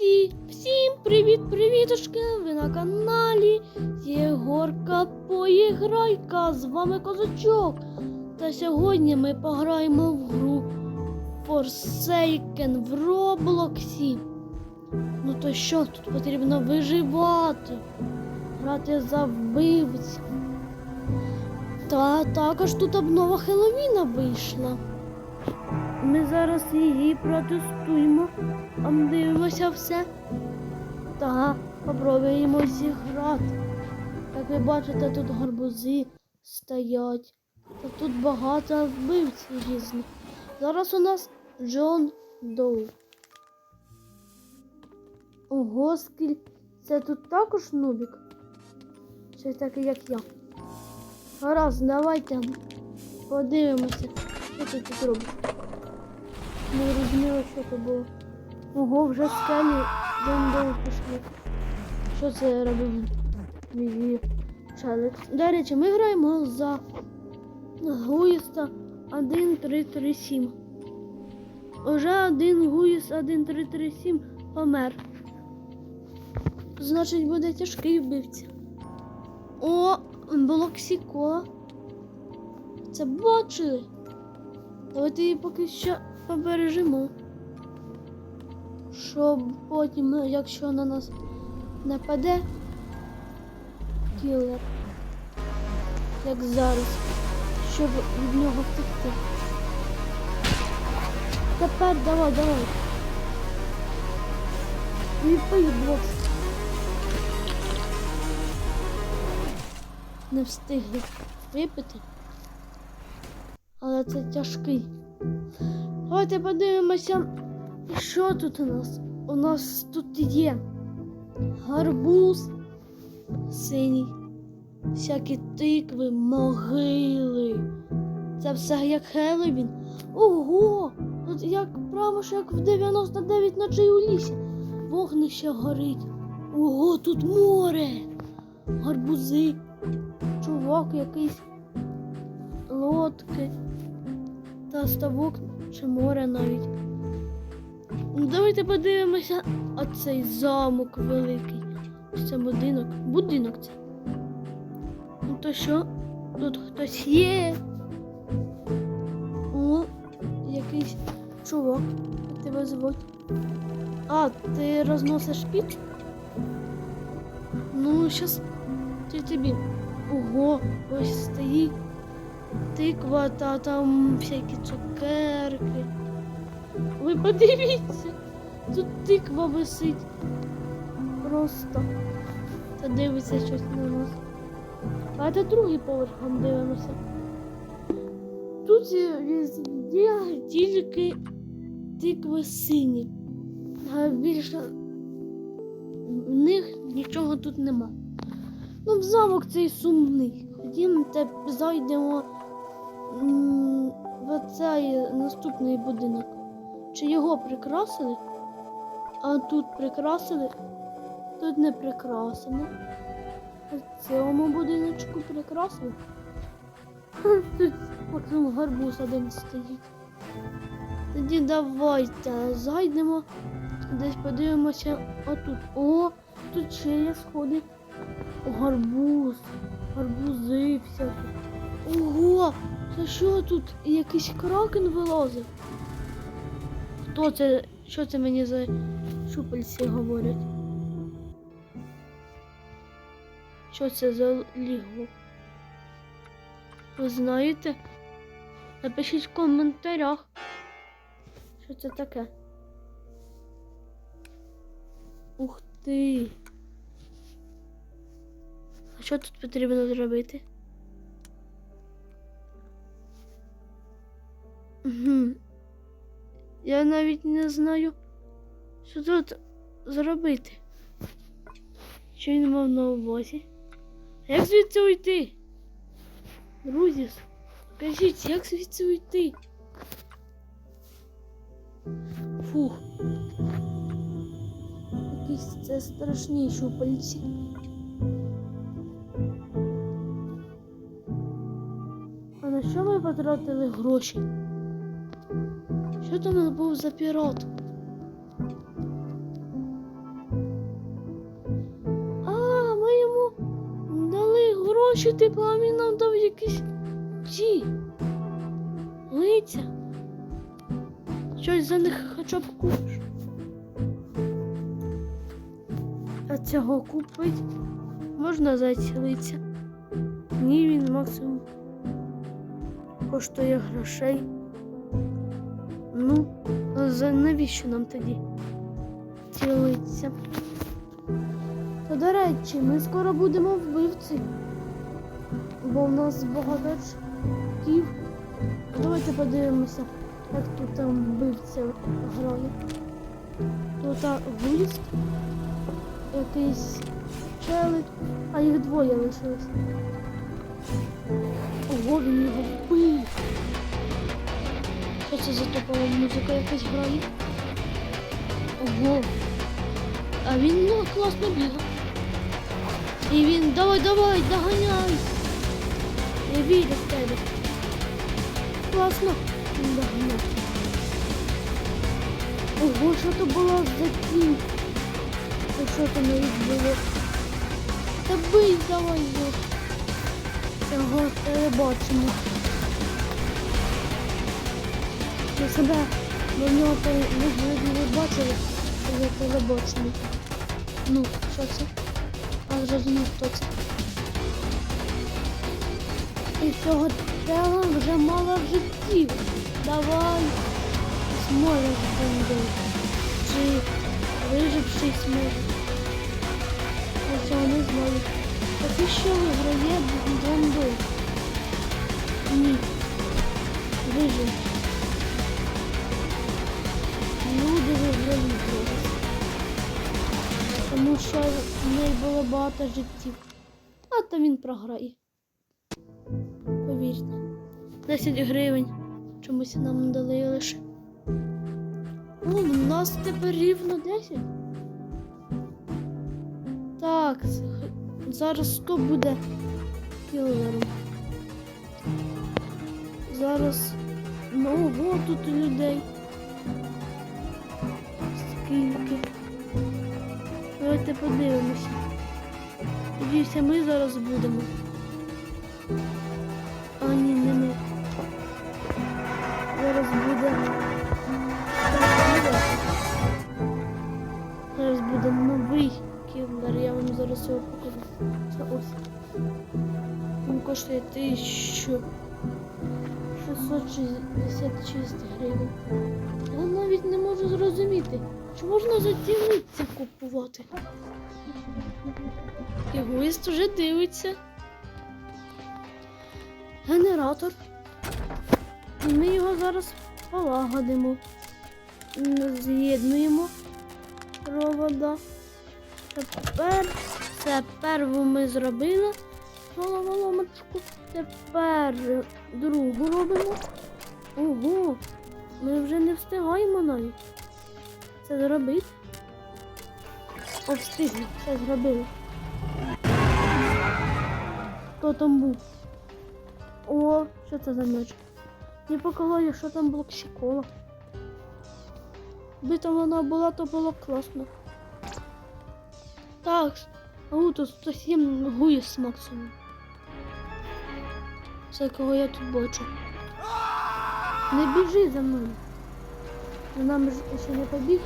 Всім привіт-привітушки! Ви на каналі Єгорка Поіграйка. З вами Козачок. Та сьогодні ми пограємо в гру Forsaken в Роблоксі. Ну то що, тут потрібно виживати, грати за вбивців. Та також тут обнова Хеллоуіна вийшла. Ми зараз її протестуємо. А ми дивимося все. Та попробуємо зіграти. Як ви бачите, тут гарбузи стоять. Та тут багато вбивців різних. Зараз у нас Джон Доу. Ого, скіль. Це тут також нубік? Чи такий, як я? Гаразд, давайте подивимося, що тут робиш. Не розуміло, що це було. Ого, вже скелі дондоу пішли. Що це робив мій челик? До речі, ми граємо за Гуїста 1337. Уже один Гуїс 1337 помер. Значить, буде тяжкий вбивця. О, блоксіко. Це бачили. Давайте її поки що побережемо. Щоб потім, ну, якщо на нас нападе кілер, як зараз, щоб від нього втекти. Тепер давай, давай. Відпий бокс. Не встигли випити. Але це тяжкий. Давайте подивимося, що тут у нас. У нас тут є гарбуз синій, всякі тикви, могили. Це все як Хеллоуін. Ого! Тут як прямо ж як в 99 ночей у лісі. Вогнище горить. Ого, тут море. Гарбузи. Чувак якийсь. Лодки. Та ставок чи море навіть. Ну, Давайте подивимося, а цей замок великий. Це будинок. Будинок це. Ну то що? Тут хтось є. О, якийсь чувак. Тебе звуть? А, ти розносиш піч? Ну, щас ти тобі. Ого, ось стоїть тиква та там всякі цукерки. Ви подивіться, тут тиква висить. Просто. Та дивиться щось на нас. Давайте другий поверх вам дивимося. Тут везде тільки тикви сині. А більше в них нічого тут нема. Ну, в замок цей сумний. Ходімте, зайдемо м, в цей наступний будинок. Чи його прикрасили? А тут прикрасили? Тут не прикрасено. А в цьому будиночку прикрасили? Тут максимум гарбуз один стоїть. Тоді давайте зайдемо, десь подивимося отут. О, тут ще є сходи. Гарбуз, гарбузи всякі. Ого, це що тут? Якийсь кракен вилазив? Хто це? Що це мені за щупальці говорять? Що це за лігво? Ви знаєте? Напишіть в коментарях. Що це таке? Ух ти! А що тут потрібно зробити? Угу. Я навіть не знаю, що тут зробити. Що він мав на увазі? А Як звідси уйти? Друзі, скажіть, як звідси уйти? Фух. Якісь це страшні щупальці. А на що ми потратили гроші? Що там був за пірот? А, ми йому дали гроші, типу, а він нам дав якісь ці лиця. Щось за них хоча б купиш. А цього купить можна за ці лиця? Ні, він максимум коштує грошей. Ну, навіщо нам тоді ці лиця? То до речі, ми скоро будемо вбивці. Бо в нас багато очків. Давайте подивимося, як тут там вбивця грає. Тут а, якийсь челик, а їх двоє лишилось. Ого, він його вбив. Це за музика якась грає? Ого. А він ну, класно бігав. І він давай, давай, доганяй. Я вірю в тебе. Класно. Він доганяв. Ого, що то було за тінь? Це що то навіть було? Та бий давай його. Цього телебачення. Я себе до нього пере- ви бачили, що я телебачення. Ну, що це? А зрозумів, хто це. І цього тела вже мало життів. Давай. Зможеш бомбити. Чи виживший зможе. Я цього не знаю. Поки що виграє бомбу. Ні. Вижив. Виграють зараз. Тому що в неї було багато життів. А то він програє. Повірте. 10 гривень. Чомусь нам дали лише. О, у нас тепер рівно 10. Так, зараз хто буде кілером? Зараз. Ну, ого, тут людей. Скільки. Давайте подивимося. Надіюся, ми зараз будемо. А ні, не ми. Зараз буде. Зараз буде новий кілер. Я вам зараз його покажу. Це ось. Він коштує 1666 гривень. Я навіть не можу зрозуміти, чи можна за ці купувати. Егоїст уже дивиться. Генератор. І ми його зараз полагодимо. З'єднуємо провода. Тепер це перву ми зробили головоломочку. Тепер другу робимо. Ого, ми вже не встигаємо навіть це зробити. О, встигли, все зробили. Хто там був? О, що це за м'яч? Не поколаю, що там блок школа. Би там вона була, то було класно. Так, а тут 107 гуїс максимум. Це кого я тут бачу. Не біжи за мною. За нами ж ще не побіг.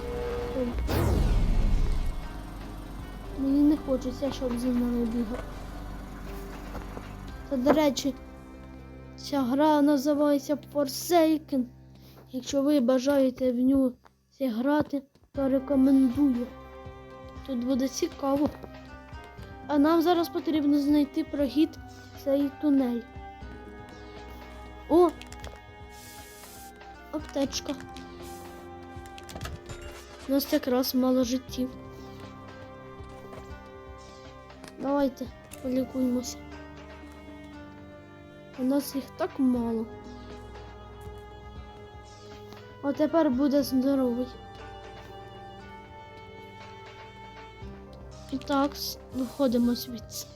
Мені не хочеться, щоб за мною бігав. Та до речі, ця гра називається Forsaken. Якщо ви бажаєте в нього зіграти, то рекомендую. Тут буде цікаво. А нам зараз потрібно знайти прохід в цей тунель. О! Аптечка. У нас якраз мало життів. Давайте полікуємося. У нас їх так мало. А тепер буде здоровий. І так, виходимо звідси.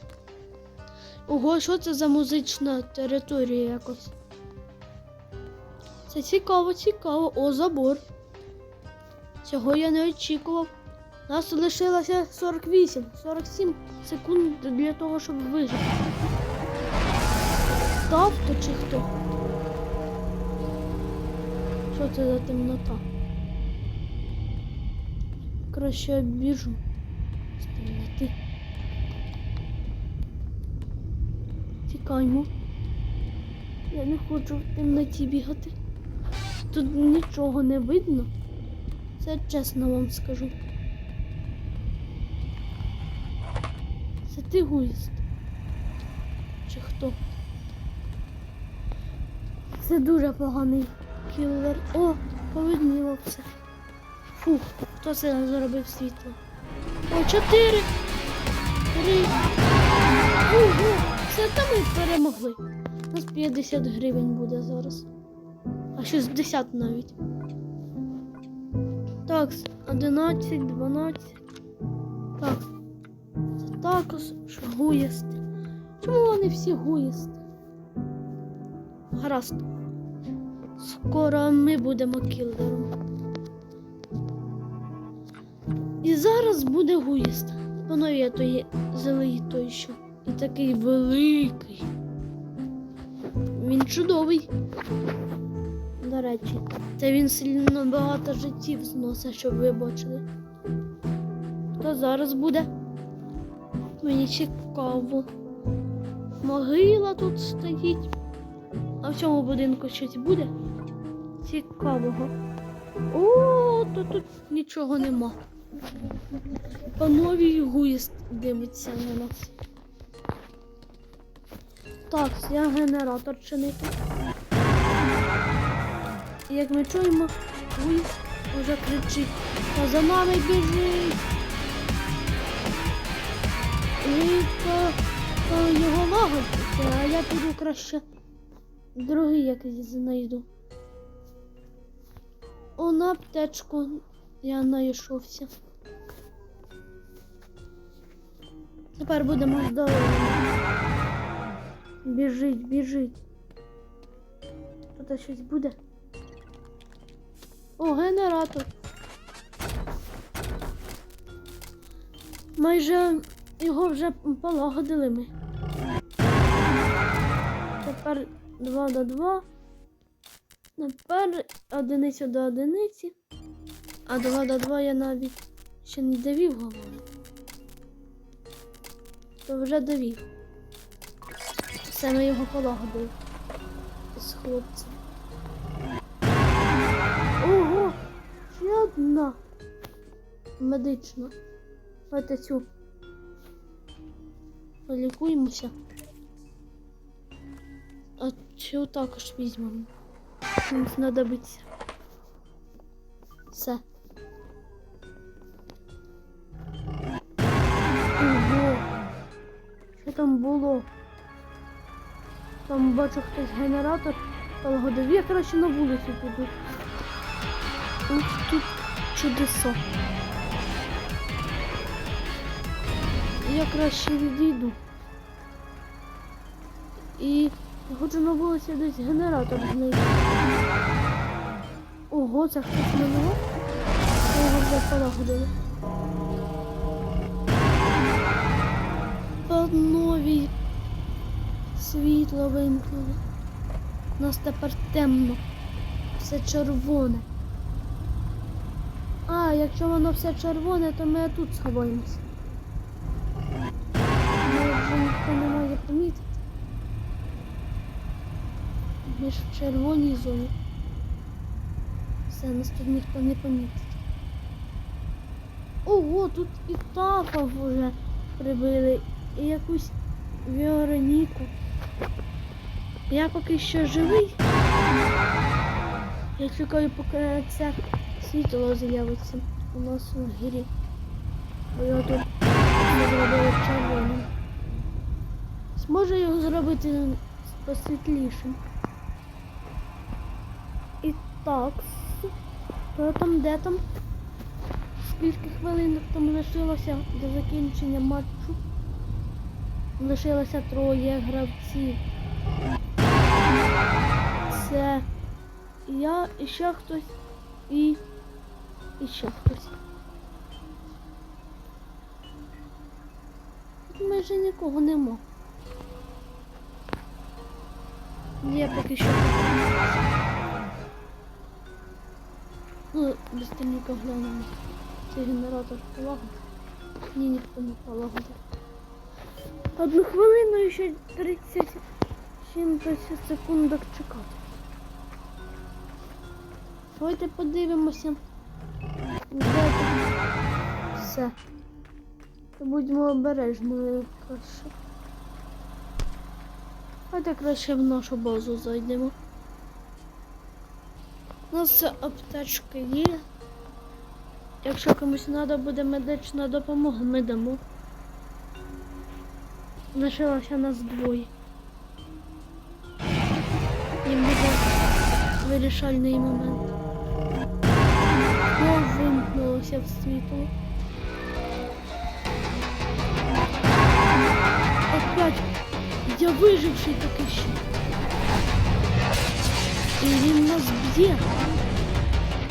Ого, що це за музична територія якось? Це цікаво, цікаво. О, забор. Цього я не очікував. Нас лишилося 48, 47 секунд для того, щоб вижити. Авто чи хто? Що це за темнота? Краще я біжу з темноти. Тікаймо. Я не хочу в темноті бігати. Тут нічого не видно. Це чесно вам скажу. Це ти гуїст? Чи хто? Це дуже поганий кілер. О, повидніло все. Фух, хто це зробив світло? О, чотири. Три. Ого, все там ми перемогли. У нас 50 гривень буде зараз. А 60 навіть. Так, 11, 12. Так. Це також гуєсти. Чому вони всі гуєсти? Гаразд. Скоро ми будемо кілером. І зараз буде гуїст. Панове той зелий той що. І такий великий. Він чудовий. До речі, та він сильно багато життів зносить, щоб ви бачили. Хто зараз буде? Мені цікаво. Могила тут стоїть. А в цьому будинку щось буде? Цікавого. О, то тут нічого нема. Пановій гуїст дивиться на нас. Так, я генератор чинити. Як ми чуємо, гуїст вже кричить. Та за нами біжить. І то, то його лагодиться, а я піду краще другий якийсь знайду. О, на аптечку я знайшовся. Тепер будемо здорові. Біжить, біжить. Тут щось буде. О, генератор. Майже його вже полагодили ми. Тепер 2 до 2. Тепер одиницю до одиниці. А 2 до 2 я навіть ще не довів голову. То вже довів. Все ми його полагодили з хлопцем. Ого! Ще одна медична. Давайте цю. Полікуємося. А цю також візьмемо. Нам знадобиться. Все. Ого! Що там було? Там бачу хтось генератор полагодив. Я краще на вулицю піду. Ух тут чудеса. Я краще відійду. І хочу на вулиці десь генератор знайти. Ого, це хтось мене. Його вже полагодили. По новій світло вимкнули. У нас тепер темно. Все червоне. А, якщо воно все червоне, то ми тут сховаємося. Може ніхто не має помітити. Ми ж в червоній зоні. Все, нас тут ніхто не помітить. Ого, тут і тафа вже прибили, і якусь Вероніку. Я поки що живий. Я чекаю, поки це світло з'явиться у нас у гірі. Бо його тут зробили червоним. Зможу його зробити посвітлішим. І так. Хто там, де там? Скільки хвилин там лишилося до закінчення матчу? Лишилося троє гравців. Це я і ще хтось і, і ще хтось. Тут майже нікого нема. Є поки що. Ну, быстренько глянемо. Цей генератор полагодив. Ні, ніхто не полагодив. Одну хвилину і ще 30 70 секундок чекати. Давайте подивимося. Все. Будьмо обережними краще. Давайте краще в нашу базу зайдемо. У нас все аптечки є. Якщо комусь треба буде медична допомога, ми дамо. Лишилося нас двоє. І буде вирішальний момент. Вимкнулося в світло. Опять я виживший такий ще. І він нас б'є.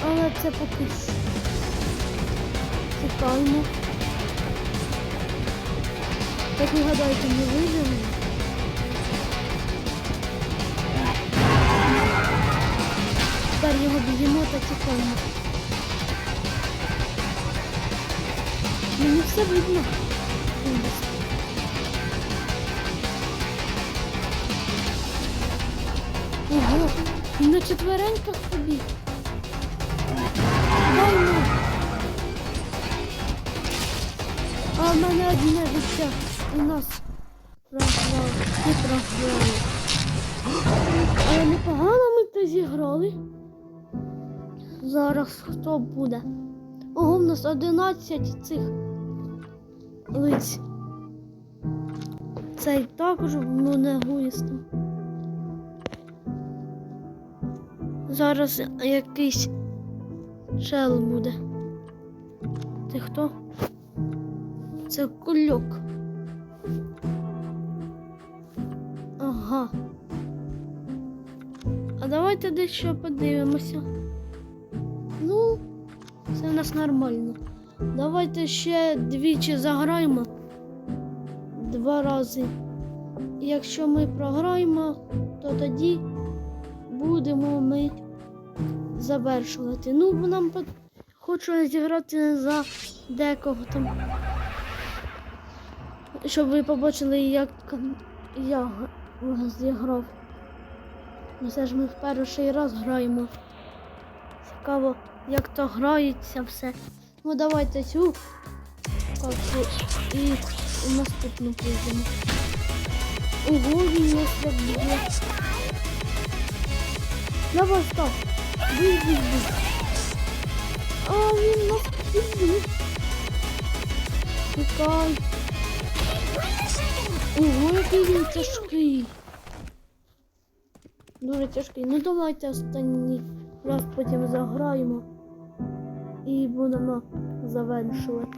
Але це поки. Чекаємо. Як ви гадаєте, ми виживемо? Тепер його б'ємо та чекаємо. Мені все видно. Ого, на четвереньках побіг. Дай ну. А в мене одне життя. У нас програли. Ти програли. Але непогано ми то зіграли. Зараз хто буде? Ого, в нас 11 цих лиць. Цей також ну не егоїстом. Зараз якийсь чел буде. Ти хто? Це кульок. Ага. А давайте дещо подивимося. Ну, це в нас нормально. Давайте ще двічі заграємо. Два рази. І якщо ми програємо, то тоді будемо ми завершувати. Ну, нам хочу зіграти за декого там. Щоб ви побачили, як я зіграв. Ну це ж ми в перший раз граємо. Цікаво, як то грається все. Ну давайте цю карту і в наступну прийдемо. Ого, він нас так б'є. Давай став. Бий, бий, бий. А він нас підбив. Тікай. Ого, який він тяжкий. Дуже тяжкий. Ну давайте останній раз потім заграємо і будемо завершувати.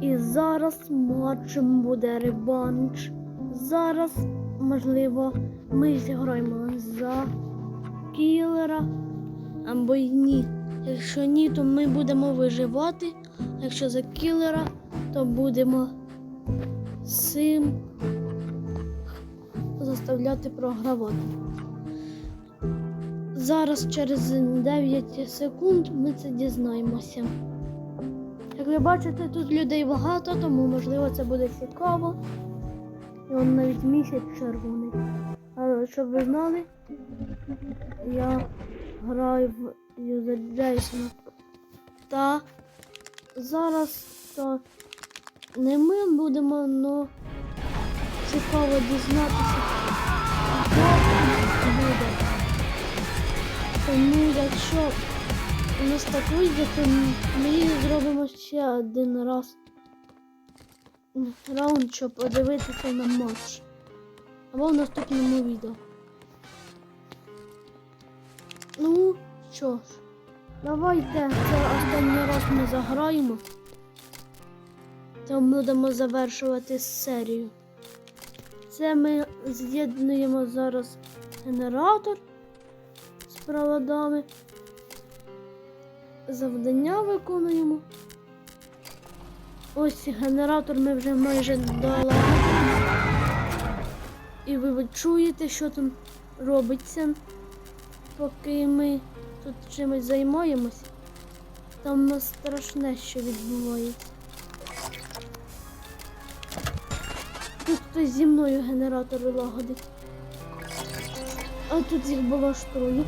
І зараз матчем буде реванш. Зараз, можливо, ми зіграємо за кілера або й ні. Якщо ні, то ми будемо виживати. Якщо за кілера, то будемо цим заставляти програвати. Зараз через 9 секунд ми це дізнаємося. Як ви бачите, тут людей багато, тому можливо це буде цікаво. І он навіть місяць червоний. Але щоб ви знали, я граю в юзер Джейсона. Та зараз то не ми будемо, але цікаво дізнатися, хто буде. Тому якщо у нас так вийде, то ми зробимо ще один раз раунд, щоб подивитися на матч. Або в наступному відео. Ну, що ж, давайте це останній раз ми заграємо. Та будемо завершувати серію. Це ми з'єднуємо зараз генератор з проводами. завдання виконуємо. Ось генератор ми вже майже долагодили. І ви чуєте, що там робиться, поки ми тут чимось займаємось. Там у нас страшне, що відбувається. Тут хтось зі мною генератор лагодить. А тут їх було аж троє.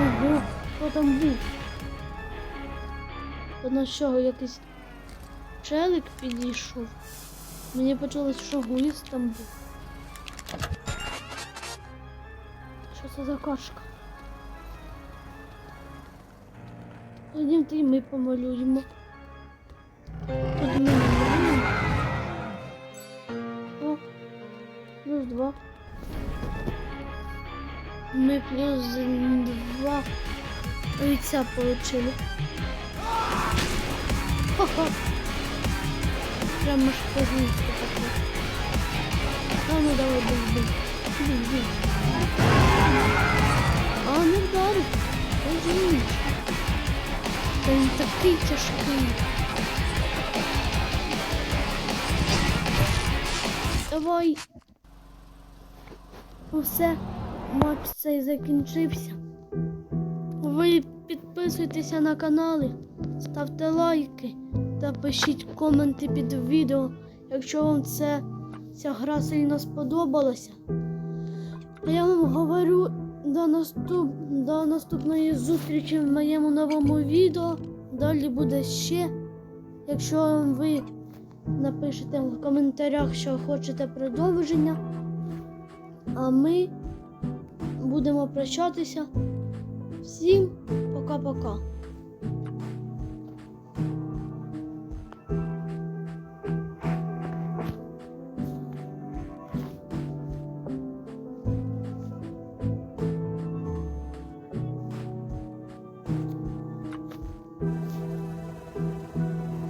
Ого, хто там був? То на що якийсь челик підійшов. Мені почалось, що гуїст там був. Що це за кашка? Ходімте і ми помалюємо. Ми плюс два яйця получили. Ха-ха. Прямо аж по-гуськи. А ну давай. Бий, бий. А вдарив. Ой, Та він такий тяжкий. Давай. Ну все, матч цей закінчився. Ви підписуйтеся на канали, ставте лайки та пишіть коменти під відео, якщо вам це, ця гра сильно сподобалася. А я вам говорю до, наступ, до наступної зустрічі в моєму новому відео. Далі буде ще. Якщо ви напишете в коментарях, що хочете продовження. А ми будемо прощатися. Всім пока-пока.